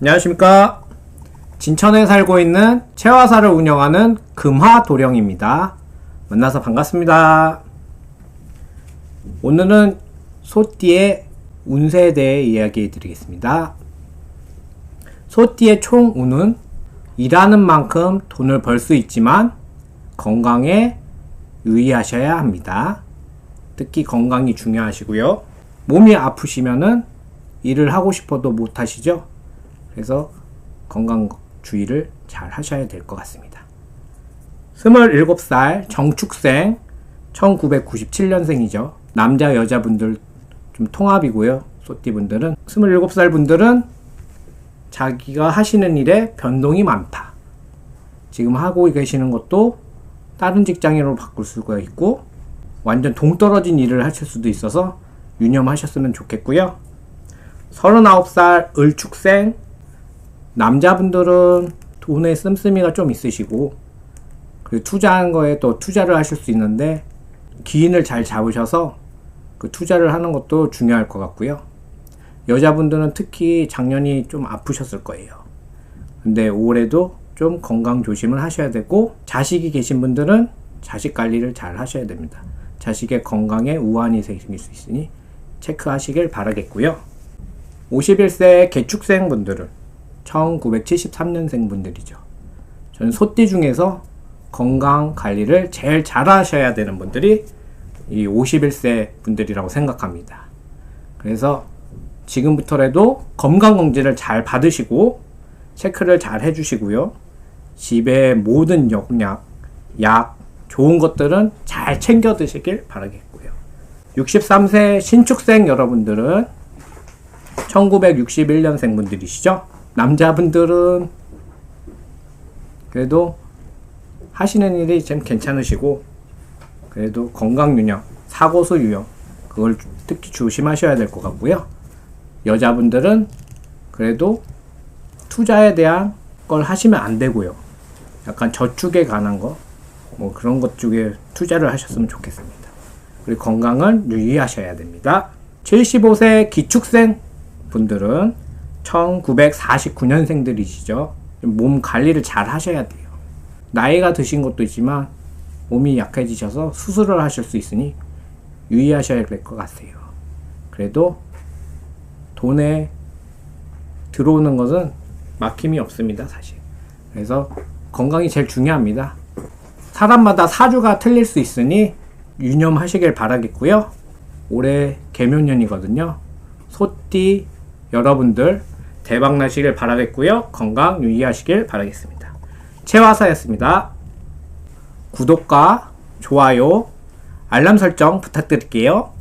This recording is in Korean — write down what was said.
안녕하십니까. 진천에 살고 있는 채화사를 운영하는 금화도령입니다. 만나서 반갑습니다. 오늘은 소띠의 운세에 대해 이야기해 드리겠습니다. 소띠의 총 운은 일하는 만큼 돈을 벌 수 있지만 건강에 유의하셔야 합니다. 특히 건강이 중요하시고요. 몸이 아프시면은 일을 하고 싶어도 못 하시죠? 그래서 건강 주의를 잘 하셔야 될 것 같습니다. 27살 정축생 1997년생이죠. 남자 여자분들 좀 통합이고요. 소띠분들은 27살 분들은 자기가 하시는 일에 변동이 많다. 지금 하고 계시는 것도 다른 직장인으로 바꿀 수가 있고 완전 동떨어진 일을 하실 수도 있어서 유념하셨으면 좋겠고요. 39살 을축생 남자분들은 돈에 씀씀이가 좀 있으시고 그리고 투자한 거에 또 투자를 하실 수 있는데 기인을 잘 잡으셔서 그 투자를 하는 것도 중요할 것 같고요. 여자분들은 특히 작년이 좀 아프셨을 거예요. 근데 올해도 좀 건강 조심을 하셔야 되고 자식이 계신 분들은 자식 관리를 잘 하셔야 됩니다. 자식의 건강에 우환이 생길 수 있으니 체크하시길 바라겠고요. 51세 개축생 분들은 1973년생 분들이죠. 저는 소띠 중에서 건강 관리를 제일 잘 하셔야 되는 분들이 이 51세 분들이라고 생각합니다. 그래서 지금부터라도 건강검진을 잘 받으시고 체크를 잘 해주시고요. 집에 모든 역약, 약, 좋은 것들은 잘 챙겨 드시길 바라겠고요. 63세 신축생 여러분들은 1961년생 분들이시죠? 남자분들은 그래도 하시는 일이 좀 괜찮으시고 그래도 건강 유형, 사고수 유형 그걸 특히 조심하셔야 될 것 같고요. 여자분들은 그래도 투자에 대한 걸 하시면 안 되고요. 약간 저축에 관한 거, 뭐 그런 것 쪽에 투자를 하셨으면 좋겠습니다. 그리고 건강을 유의하셔야 됩니다. 75세 기축생 분들은 1949년생들이시죠. 몸 관리를 잘 하셔야 돼요. 나이가 드신 것도 있지만 몸이 약해지셔서 수술을 하실 수 있으니 유의하셔야 될 것 같아요. 그래도 돈에 들어오는 것은 막힘이 없습니다, 사실. 그래서 건강이 제일 중요합니다. 사람마다 사주가 틀릴 수 있으니 유념하시길 바라겠고요. 올해 개묘년이거든요. 소띠 여러분들 대박 나시길 바라겠고요. 건강 유의하시길 바라겠습니다. 채화사였습니다. 구독과 좋아요, 알람 설정 부탁드릴게요.